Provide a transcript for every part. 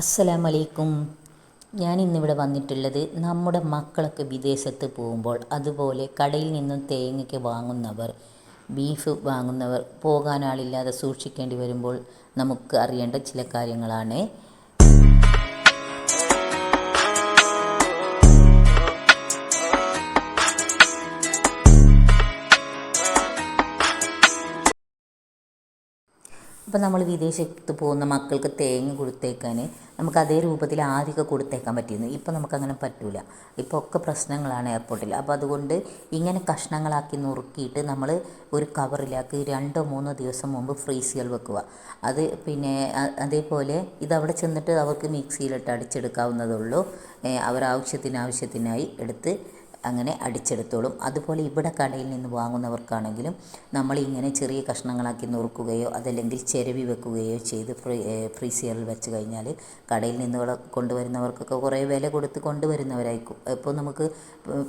അസ്സലാമു അലൈക്കും ഞാൻ ഇന്നിവിടെ വന്നിട്ടുള്ളത് നമ്മുടെ മക്കളൊക്കെ വിദേശത്ത് പോകുമ്പോൾ അതുപോലെ കടയിൽ നിന്നും തേങ്ങയ്ക്ക് വാങ്ങുന്നവർ ബീഫ് വാങ്ങുന്നവർ പോകാനാളില്ലാതെ സൂക്ഷിക്കേണ്ടി വരുമ്പോൾ നമുക്ക് അറിയേണ്ട ചില കാര്യങ്ങളാണ്. അപ്പോൾ നമ്മൾ വിദേശത്ത് പോകുന്ന മക്കൾക്ക് തേങ്ങ കൊടുത്തേക്കാൻ നമുക്ക് അതേ രൂപത്തിൽ ആദ്യമൊക്കെ കൊടുത്തേക്കാൻ പറ്റിയിരുന്നു. ഇപ്പോൾ നമുക്കങ്ങനെ പറ്റില്ല ഇപ്പോൾ ഒക്കെ പ്രശ്നങ്ങളാണ് എയർപോർട്ടിൽ അപ്പോൾ അതുകൊണ്ട് ഇങ്ങനെ കഷ്ണങ്ങളാക്കി നുറുക്കിയിട്ട് നമ്മൾ ഒരു കവറിലാക്കി രണ്ടോ മൂന്നോ ദിവസം മുമ്പ് ഫ്രീസിൽ വെക്കുക. അത് പിന്നെ അതേപോലെ ഇതവിടെ ചെന്നിട്ട് അവർക്ക് മിക്സിയിലിട്ട് അടിച്ചെടുക്കാവുന്നതേ ഉള്ളൂ. അവർ ആവശ്യത്തിന് ആവശ്യത്തിനായി എടുത്ത് അങ്ങനെ അടിച്ചെടുത്തോളും. അതുപോലെ ഇവിടെ കടയിൽ നിന്ന് വാങ്ങുന്നവർക്കാണെങ്കിലും നമ്മളിങ്ങനെ ചെറിയ കഷ്ണങ്ങളാക്കി നുറുക്കുകയോ അതല്ലെങ്കിൽ ചെരവി വെക്കുകയോ ചെയ്ത് ഫ്രീ ഫ്രീസിയറിൽ വെച്ച് കഴിഞ്ഞാൽ കടയിൽ നിന്ന് കൊണ്ടുവരുന്നവർക്കൊക്കെ കുറേ വില കൊടുത്ത് കൊണ്ടുവരുന്നവരായിരിക്കും. ഇപ്പോൾ നമുക്ക്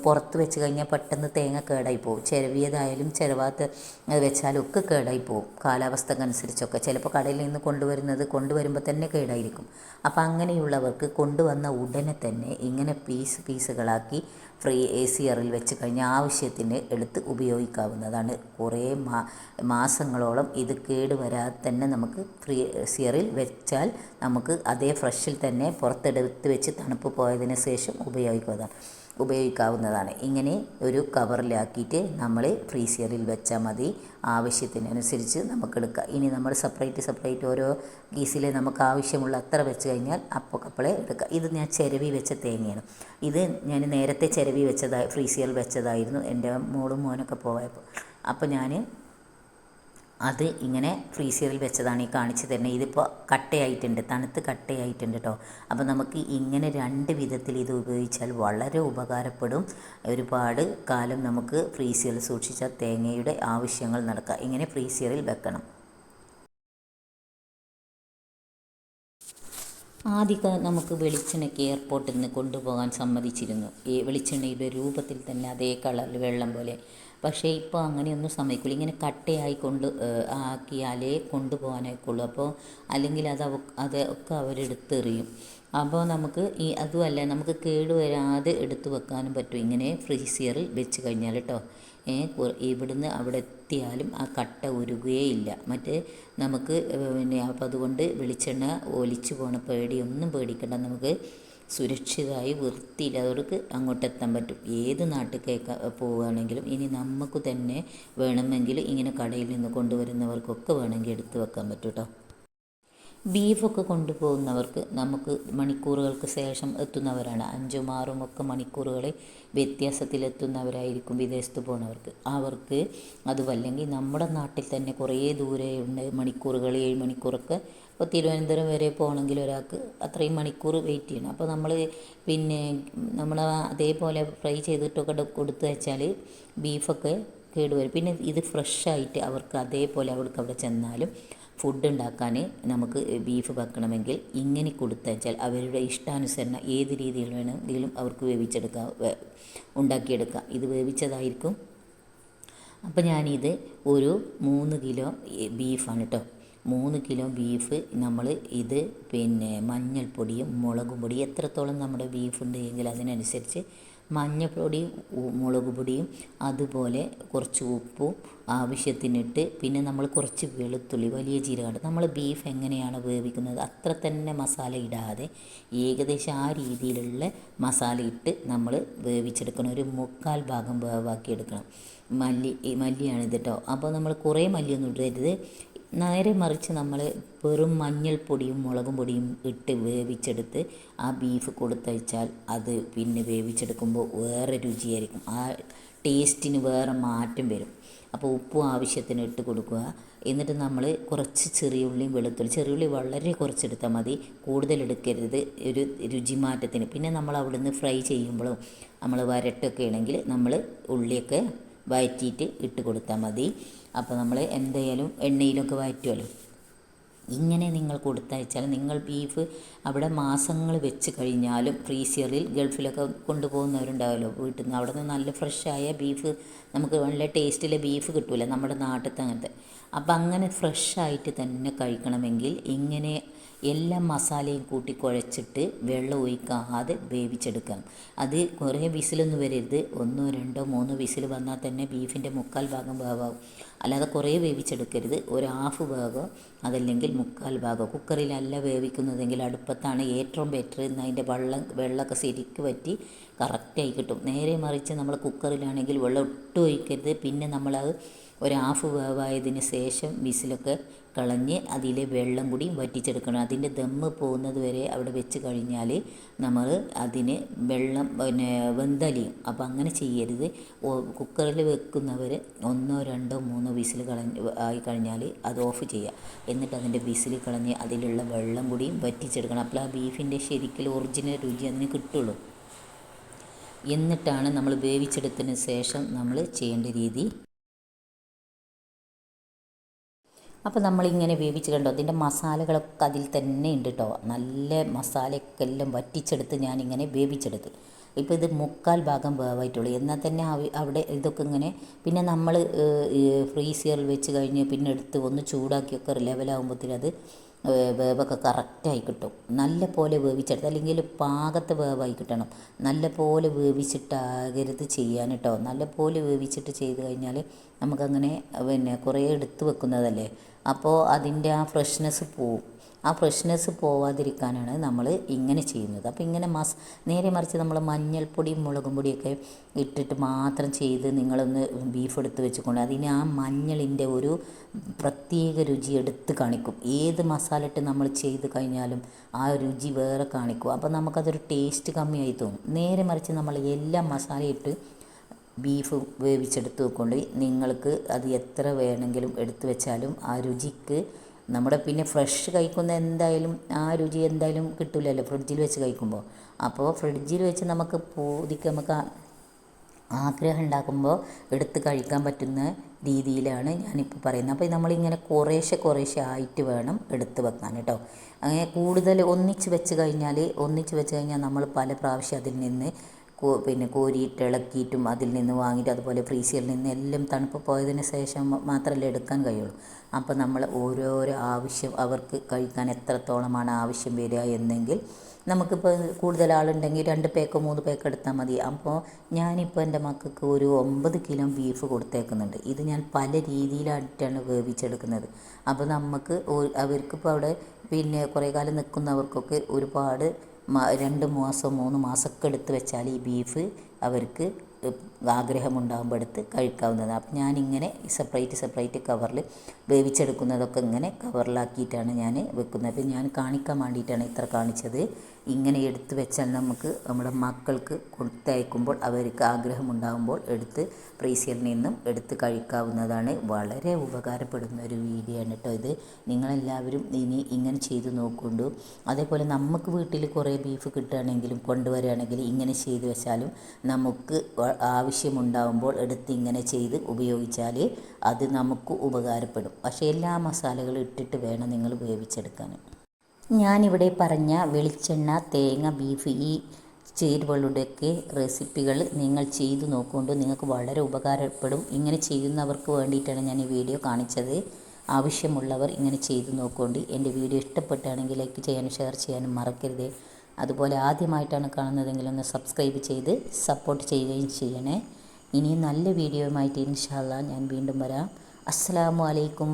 പുറത്ത് വെച്ച് കഴിഞ്ഞാൽ പെട്ടെന്ന് തേങ്ങ കേടായി പോകും. ചിരവിയതായാലും ചിരവാത്ത വെച്ചാലും ഒക്കെ കേടായി പോകും. കാലാവസ്ഥക്കനുസരിച്ചൊക്കെ. ചിലപ്പോൾ കടയിൽ നിന്ന് കൊണ്ടുവരുന്നത് കൊണ്ടുവരുമ്പോൾ തന്നെ കേടായിരിക്കും. അപ്പോൾ അങ്ങനെയുള്ളവർക്ക് കൊണ്ടുവന്ന ഉടനെ തന്നെ ഇങ്ങനെ പീസ് പീസുകളാക്കി ഫ്രീ എ സി ആറിൽ വെച്ച് കഴിഞ്ഞാൽ ആവശ്യത്തിന് എടുത്ത് ഉപയോഗിക്കാവുന്നതാണ്. കുറേ മാ മാസങ്ങളോളം ഇത് കേട് വരാതെ തന്നെ നമുക്ക് ഫ്രീ സിയറിൽ വെച്ചാൽ നമുക്ക് അതേ ഫ്രഷിൽ തന്നെ പുറത്തെടുത്ത് വെച്ച് തണുപ്പ് പോയതിന് ശേഷം ഉപയോഗിക്കാവുന്നതാണ്. ഉപയോഗിക്കാവുന്നതാണ്. ഇങ്ങനെ ഒരു കവറിലാക്കിയിട്ട് നമ്മൾ ഫ്രീസറിൽ വെച്ചാൽ മതി. ആവശ്യത്തിനനുസരിച്ച് നമുക്ക് എടുക്കാം. ഇനി നമ്മൾ സെപ്പറേറ്റ് സെപ്പറേറ്റ് ഓരോ ഗീസിൽ നമുക്ക് ആവശ്യമുള്ള അത്ര വെച്ച് കഴിഞ്ഞാൽ അപ്പോൾ കപ്പളെ എടുക്കാം. ഇത് ഞാൻ ചിരവി വെച്ച തേങ്ങയാണ്. ഇത് ഞാൻ നേരത്തെ ചിരവി വെച്ചതായി ഫ്രീസറിൽ വെച്ചതായിരുന്നു. എന്റെ മോളും മോനൊക്കെ പോയപ്പോൾ അപ്പോൾ ഞാൻ അത് ഇങ്ങനെ ഫ്രീസറിൽ വെച്ചതാണ് ഈ കാണിച്ചു തരുന്നത്. ഇതിപ്പോൾ കട്ടയായിട്ടുണ്ട് തണുത്ത് കട്ടയായിട്ടുണ്ട് കേട്ടോ അപ്പോൾ നമുക്ക് ഇങ്ങനെ രണ്ട് വിധത്തിൽ ഇത് ഉപയോഗിച്ചാൽ വളരെ ഉപകാരപ്പെടും. ഒരുപാട് കാലം നമുക്ക് ഫ്രീസറിൽ സൂക്ഷിച്ച തേങ്ങയുടെ ആവശ്യങ്ങൾ നടക്കുക. ഇങ്ങനെ ഫ്രീസറിൽ വെക്കണം. ആദ്യമൊക്കെ നമുക്ക് വെളിച്ചെണ്ണയ്ക്ക് എയർപോർട്ടിൽ നിന്ന് കൊണ്ടുപോകാൻ സമ്മതിച്ചിരുന്നു. ഈ വെളിച്ചെണ്ണയുടെ രൂപത്തിൽ തന്നെ അതേ കളറിൽ വെള്ളം പോലെ പക്ഷേ ഇപ്പോൾ അങ്ങനെയൊന്നും സമ്മതിക്കില്ല ഇങ്ങനെ കട്ടയായി കൊണ്ട് ആക്കിയാലേ കൊണ്ടുപോകാനായിക്കുള്ളൂ അപ്പോൾ അല്ലെങ്കിൽ അത് അത് ഒക്കെ അവരെടുത്തെറിയും. അപ്പോൾ നമുക്ക് ഈ അതുമല്ല നമുക്ക് കേടുവരാതെ എടുത്തു വെക്കാനും പറ്റും. ഇങ്ങനെ ഫ്രീസിയറിൽ വെച്ച് കഴിഞ്ഞാൽ കേട്ടോ ഇവിടുന്ന് അവിടെ എത്തിയാലും ആ കട്ട ഉരുകുകയില്ല. മറ്റേ നമുക്ക് പിന്നെ അപ്പം അതുകൊണ്ട് വെളിച്ചെണ്ണ ഒലിച്ചു പോണ പേടിയൊന്നും പേടിക്കണ്ട. നമുക്ക് സുരക്ഷിതമായി വൃത്തിയില്ലാത്തവർക്ക് അങ്ങോട്ട് എത്താൻ പറ്റും. ഏത് നാട്ടിലേക്ക് പോവുകയാണെങ്കിലും ഇനി നമുക്ക് തന്നെ വേണമെങ്കിൽ ഇങ്ങനെ കടയിൽ നിന്ന് കൊണ്ടുവരുന്നവർക്കൊക്കെ വേണമെങ്കിൽ എടുത്തു വെക്കാൻ പറ്റും കേട്ടോ ബീഫൊക്കെ കൊണ്ടുപോകുന്നവർക്ക് നമുക്ക് മണിക്കൂറുകൾക്ക് ശേഷം എത്തുന്നവരാണ്. അഞ്ചും ആറും ഒക്കെ മണിക്കൂറുകൾ വ്യത്യാസത്തിലെത്തുന്നവരായിരിക്കും വിദേശത്ത് പോകുന്നവർക്ക് അവർക്ക് അതുമല്ലെങ്കിൽ നമ്മുടെ നാട്ടിൽ തന്നെ കുറേ ദൂരെ ഉണ്ട് മണിക്കൂറുകൾ ഏഴ് മണിക്കൂറൊക്കെ. ഇപ്പോൾ തിരുവനന്തപുരം വരെ പോകണമെങ്കിൽ ഒരാൾക്ക് അത്രയും മണിക്കൂർ വെയിറ്റ് ചെയ്യണം. അപ്പോൾ നമ്മൾ പിന്നെ നമ്മൾ അതേപോലെ ഫ്രൈ ചെയ്തിട്ടൊക്കെ കൊടുത്തു വെച്ചാൽ ബീഫൊക്കെ കേടുവരും. പിന്നെ ഇത് ഫ്രഷായിട്ട് അവർക്ക് അതേപോലെ അവർക്ക് അവിടെ ചെന്നാലും ഫുഡ് ഉണ്ടാക്കാൻ നമുക്ക് ബീഫ് വെക്കണമെങ്കിൽ ഇങ്ങനെ കൊടുത്തയച്ചാൽ അവരുടെ ഇഷ്ടാനുസരണം ഏത് രീതിയിൽ വേണമെങ്കിലും അവർക്ക് വേവിച്ചെടുക്കാം ഉണ്ടാക്കിയെടുക്കാം. ഇത് വേവിച്ചതായിരിക്കും. അപ്പോൾ ഞാനിത് ഒരു മൂന്ന് കിലോ ബീഫാണ് കേട്ടോ മൂന്ന് കിലോ ബീഫ് നമ്മൾ ഇത് പിന്നെ മഞ്ഞൾപ്പൊടിയും മുളകും പൊടിയും എത്രത്തോളം നമ്മുടെ ബീഫ് ഉണ്ടെങ്കിൽ അതിനനുസരിച്ച് മഞ്ഞൾപ്പൊടിയും മുളക് പൊടിയും അതുപോലെ കുറച്ച് ഉപ്പും ആവശ്യത്തിനിട്ട് പിന്നെ നമ്മൾ കുറച്ച് വെളുത്തുള്ളി വലിയ ജീരകം നമ്മൾ ബീഫ് എങ്ങനെയാണ് വേവിക്കുന്നത്? അത്ര തന്നെ മസാല ഇടാതെ ഏകദേശം ആ രീതിയിലുള്ള മസാല ഇട്ട് നമ്മൾ വേവിച്ചെടുക്കണം. ഒരു മുക്കാൽ ഭാഗം വേവാക്കി എടുക്കണം മല്ലി മല്ലിയാണിത് കേട്ടോ അപ്പോൾ നമ്മൾ കുറേ മല്ലിയൊന്നും ഇടരുത്. നേരെ മറിച്ച് നമ്മൾ വെറും മഞ്ഞൾപ്പൊടിയും മുളകും പൊടിയും ഇട്ട് വേവിച്ചെടുത്ത് ആ ബീഫ് കൊടുത്തയച്ചാൽ അത് പിന്നെ വേവിച്ചെടുക്കുമ്പോൾ വേറെ രുചിയായിരിക്കും. ആ ടേസ്റ്റിന് വേറെ മാറ്റം വരും. അപ്പോൾ ഉപ്പും ആവശ്യത്തിന് ഇട്ട് കൊടുക്കുക. എന്നിട്ട് നമ്മൾ കുറച്ച് ചെറിയ ചെറിയുള്ളിയും വെളുത്തുള്ളി ചെറിയ ഉള്ളി വളരെ കുറച്ചെടുത്താൽ മതി. കൂടുതൽ എടുക്കരുത്. ഒരു രുചി മാറ്റത്തിന്. പിന്നെ നമ്മൾ അവിടുന്ന് ഫ്രൈ ചെയ്യുമ്പോഴും നമ്മൾ വരട്ടൊക്കെ ആണെങ്കിൽ നമ്മൾ ഉള്ളിയൊക്കെ വഴറ്റിയിട്ട് ഇട്ട് കൊടുത്താൽ മതി. അപ്പോൾ നമ്മൾ എന്തായാലും എണ്ണയിലൊക്കെ വഴറ്റുമല്ലോ ഇങ്ങനെ നിങ്ങൾ കൊടുത്തയച്ചാൽ നിങ്ങൾ ബീഫ് അവിടെ മാസങ്ങൾ വെച്ച് കഴിഞ്ഞാലും ഫ്രീസറിൽ ഗൾഫിലൊക്കെ കൊണ്ടുപോകുന്നവരുണ്ടാവുമല്ലോ വീട്ടിൽ നിന്ന് അവിടെ നിന്ന് നല്ല ഫ്രഷായ ബീഫ് നമുക്ക് നല്ല ടേസ്റ്റിലെ ബീഫ് കിട്ടില്ല നമ്മുടെ നാട്ടിലത്തെ അങ്ങനത്തെ അപ്പം അങ്ങനെ ഫ്രഷായിട്ട് തന്നെ കഴിക്കണമെങ്കിൽ ഇങ്ങനെ എല്ലാ മസാലയും കൂട്ടി കുഴച്ചിട്ട് വെള്ളം ഒഴിക്കാതെ വേവിച്ചെടുക്കാം. അത് കുറേ വിസിലൊന്നും വരരുത്. ഒന്നോ രണ്ടോ മൂന്നോ വിസിൽ വന്നാൽ തന്നെ ബീഫിന്റെ മുക്കാൽ ഭാഗം വേവാകും അല്ലാതെ കുറേ വേവിച്ചെടുക്കരുത്. ഒരു ഹാഫ് ഭാഗം അതല്ലെങ്കിൽ മുക്കാൽ ഭാഗം. കുക്കറിലല്ല വേവിക്കുന്നതെങ്കിൽ അടുപ്പത്താണ് ഏറ്റവും ബെറ്റർ എന്ന് അതിന്റെ വെള്ളം വെള്ളമൊക്കെ ശരിക്ക് പറ്റി കറക്റ്റായി കിട്ടും. നേരെ മറിച്ച് നമ്മൾ കുക്കറിലാണെങ്കിൽ വെള്ളം ഒട്ടും ഒഴിക്കരുത്. പിന്നെ നമ്മളത് ഒരു ഹാഫ് വേവായതിന് ശേഷം വിസിലൊക്കെ കളഞ്ഞ് അതിലെ വെള്ളം കൂടി വറ്റിച്ചെടുക്കണം. അതിന്റെ ദമ്മ് പോകുന്നത് വരെ അവിടെ വെച്ച് കഴിഞ്ഞാൽ നമ്മൾ അതിന് വെള്ളം പിന്നെ വെന്തലിയും അപ്പോൾ അങ്ങനെ ചെയ്യരുത്. കുക്കറിൽ വെക്കുന്നവർ ഒന്നോ രണ്ടോ മൂന്നോ വിസിൽ കളഞ്ഞ് ആയി കഴിഞ്ഞാൽ അത് ഓഫ് ചെയ്യുക എന്നിട്ട് അതിന്റെ വിസിൽ കളഞ്ഞ് അതിലുള്ള വെള്ളം കൂടിയും വറ്റിച്ചെടുക്കണം. അപ്പോൾ ആ ബീഫിന്റെ ശരിക്കും ഒറിജിനൽ രുചി അതിന് കിട്ടുള്ളൂ. എന്നിട്ടാണ് നമ്മൾ വേവിച്ചെടുത്തതിന് ശേഷം നമ്മൾ ചെയ്യേണ്ട രീതി. അപ്പോൾ നമ്മളിങ്ങനെ വേവിച്ച് കണ്ടോ അതിന്റെ മസാലകളൊക്കെ അതിൽ തന്നെ ഉണ്ട് കേട്ടോ നല്ല മസാലയൊക്കെ എല്ലാം വറ്റിച്ചെടുത്ത് ഞാനിങ്ങനെ വേവിച്ചെടുത്ത്. ഇപ്പോൾ ഇത് മുക്കാൽ ഭാഗം വേവായിട്ടുള്ളൂ. എന്നാൽ തന്നെ അവിടെ ഇതൊക്കെ ഇങ്ങനെ പിന്നെ നമ്മൾ ഫ്രീസറിൽ വെച്ച് കഴിഞ്ഞ് പിന്നെ എടുത്ത് ഒന്ന് ചൂടാക്കിയൊക്കെ ലെവലാകുമ്പോഴത്തേനും അത് വേവൊക്കെ കറക്റ്റായി കിട്ടും. നല്ല പോലെ വേവിച്ചെടുത്ത് അല്ലെങ്കിൽ പാകത്തെ വേവായി കിട്ടണം. നല്ല പോലെ വേവിച്ചിട്ടാകരുത് ചെയ്യാൻ കേട്ടോ നല്ല പോലെ വേവിച്ചിട്ട് ചെയ്ത് കഴിഞ്ഞാൽ നമുക്കങ്ങനെ പിന്നെ കുറേ എടുത്ത് വെക്കുന്നതല്ലേ? അപ്പോൾ അതിന്റെ ആ ഫ്രഷ്നെസ് പോവും. ആ ഫ്രഷ്നെസ് പോവാതിരിക്കാനാണ് നമ്മൾ ഇങ്ങനെ ചെയ്യുന്നത്. അപ്പോൾ ഇങ്ങനെ മസ് നേരെ മറിച്ച് നമ്മൾ മഞ്ഞൾപ്പൊടിയും മുളകും പൊടിയൊക്കെ ഇട്ടിട്ട് മാത്രം ചെയ്ത് നിങ്ങളൊന്ന് ബീഫ് എടുത്ത് വെച്ചുകൊണ്ട് അതിന് ആ മഞ്ഞളിന്റെ ഒരു പ്രത്യേക രുചി എടുത്ത് കാണിക്കും. ഏത് മസാല ഇട്ട് നമ്മൾ ചെയ്ത് കഴിഞ്ഞാലും ആ രുചി വേറെ കാണിക്കും. അപ്പോൾ നമുക്കതൊരു ടേസ്റ്റ് കമ്മിയായി തോന്നും. നേരെ മറിച്ച് നമ്മൾ എല്ലാ മസാലയും ഇട്ട് ബീഫ് വേവിച്ചെടുത്ത് വെക്കൊണ്ട് നിങ്ങൾക്ക് അത് എത്ര വേണമെങ്കിലും എടുത്തു വെച്ചാലും ആ രുചിക്ക് നമ്മുടെ പിന്നെ ഫ്രഷ് കഴിക്കുന്ന എന്തായാലും ആ രുചി എന്തായാലും കിട്ടില്ലല്ലോ ഫ്രിഡ്ജിൽ വെച്ച് കഴിക്കുമ്പോൾ. അപ്പോൾ ഫ്രിഡ്ജിൽ വെച്ച് നമുക്ക് പൂതിക്ക് നമുക്ക് ആഗ്രഹം ഉണ്ടാക്കുമ്പോൾ എടുത്ത് കഴിക്കാൻ പറ്റുന്ന രീതിയിലാണ് ഞാനിപ്പോൾ പറയുന്നത്. അപ്പോൾ നമ്മളിങ്ങനെ കുറേശ്ശെ കുറേശ്ശെ ആയിട്ട് വേണം എടുത്ത് വെക്കാൻ കേട്ടോ. അങ്ങനെ കൂടുതൽ ഒന്നിച്ച് വെച്ച് കഴിഞ്ഞാൽ ഒന്നിച്ച് വെച്ച് കഴിഞ്ഞാൽ നമ്മൾ പല പ്രാവശ്യം അതിൽ നിന്ന് പിന്നെ കോരിയിട്ട് ഇളക്കിയിട്ടും അതിൽ നിന്ന് വാങ്ങിയിട്ട് അതുപോലെ ഫ്രീസറിൽ നിന്ന് എല്ലാം തണുപ്പ് പോയതിന് ശേഷം മാത്രമല്ലേ എടുക്കാൻ കഴിയുള്ളൂ. അപ്പോൾ നമ്മൾ ഓരോരോ ആവശ്യം അവർക്ക് കഴിക്കാൻ എത്രത്തോളമാണ് ആവശ്യം വരിക എന്നെങ്കിൽ നമുക്കിപ്പോൾ കൂടുതൽ ആളുണ്ടെങ്കിൽ രണ്ട് പേക്കോ മൂന്ന് പേക്കോ എടുത്താൽ മതി. അപ്പോൾ ഞാനിപ്പോൾ എന്റെ മക്കൾക്ക് ഒരു ഒമ്പത് കിലോ ബീഫ് കൊടുത്തേക്കുന്നുണ്ട്. ഇത് ഞാൻ പല രീതിയിലായിട്ടാണ് വേവിച്ചെടുക്കുന്നത്. അപ്പോൾ നമുക്ക് അവർക്കിപ്പോൾ അവിടെ പിന്നെ കുറേ കാലം നിൽക്കുന്നവർക്കൊക്കെ ഒരുപാട് രണ്ട് മാസം മൂന്ന് മാസമൊക്കെ എടുത്ത് വെച്ചാൽ ഈ ബീഫ് അവർക്ക് ആഗ്രഹമുണ്ടാകുമ്പോൾ എടുത്ത് കഴിക്കാവുന്നതാണ്. അപ്പം ഞാനിങ്ങനെ സെപ്പറേറ്റ് സെപ്പറേറ്റ് കവറിൽ വേവിച്ചെടുക്കുന്നതൊക്കെ ഇങ്ങനെ കവറിലാക്കിയിട്ടാണ് ഞാൻ വെക്കുന്നത്. ഞാൻ കാണിക്കാൻ വേണ്ടിയിട്ടാണ് ഇത്ര കാണിച്ചത്. ഇങ്ങനെ എടുത്തു വെച്ചാൽ നമുക്ക് നമ്മുടെ മക്കൾക്ക് കൊടുത്തയക്കുമ്പോൾ അവർക്ക് ആഗ്രഹമുണ്ടാകുമ്പോൾ എടുത്ത് ഫ്രീസറിൽ നിന്നും എടുത്ത് കഴിക്കാവുന്നതാണ്. വളരെ ഉപകാരപ്പെടുന്ന ഒരു വീഡിയോ ആണ് കേട്ടോ ഇത്. നിങ്ങളെല്ലാവരും ഇനി ഇങ്ങനെ ചെയ്ത് നോക്കുന്നുണ്ട് അതേപോലെ നമുക്ക് വീട്ടിൽ കുറേ ബീഫ് കിട്ടുകയാണെങ്കിലും കൊണ്ടുവരികയാണെങ്കിൽ ഇങ്ങനെ ചെയ്ത് വെച്ചാലും നമുക്ക് ആവശ്യമുണ്ടാകുമ്പോൾ എടുത്ത് ഇങ്ങനെ ചെയ്ത് ഉപയോഗിച്ചാൽ അത് നമുക്ക് ഉപകാരപ്പെടും. പക്ഷേ എല്ലാ മസാലകളും ഇട്ടിട്ട് വേണം നിങ്ങൾ വേവിച്ചെടുക്കാൻ. ഞാനിവിടെ പറഞ്ഞ വെളിച്ചെണ്ണ തേങ്ങ ബീഫ് ഈ ചേരുവകളുടെയൊക്കെ റെസിപ്പികൾ നിങ്ങൾ ചെയ്തു നോക്കുകൊണ്ട് നിങ്ങൾക്ക് വളരെ ഉപകാരപ്പെടും. ഇങ്ങനെ ചെയ്യുന്നവർക്ക് വേണ്ടിയിട്ടാണ് ഞാൻ ഈ വീഡിയോ കാണിച്ചത്. ആവശ്യമുള്ളവർ ഇങ്ങനെ ചെയ്തു നോക്കുകൊണ്ട് എന്റെ വീഡിയോ ഇഷ്ടപ്പെട്ടാണെങ്കിൽ ലൈക്ക് ചെയ്യാനും ഷെയർ ചെയ്യാനും മറക്കരുത്. അതുപോലെ ആദ്യമായിട്ടാണ് കാണുന്നതെങ്കിൽ ഒന്ന് സബ്സ്ക്രൈബ് ചെയ്ത് സപ്പോർട്ട് ചെയ്യുകയും ചെയ്യണേ. ഇനിയും നല്ല വീഡിയോയുമായിട്ട് ഇൻഷാല്ല ഞാൻ വീണ്ടും വരാം. അസ്സാമലൈക്കും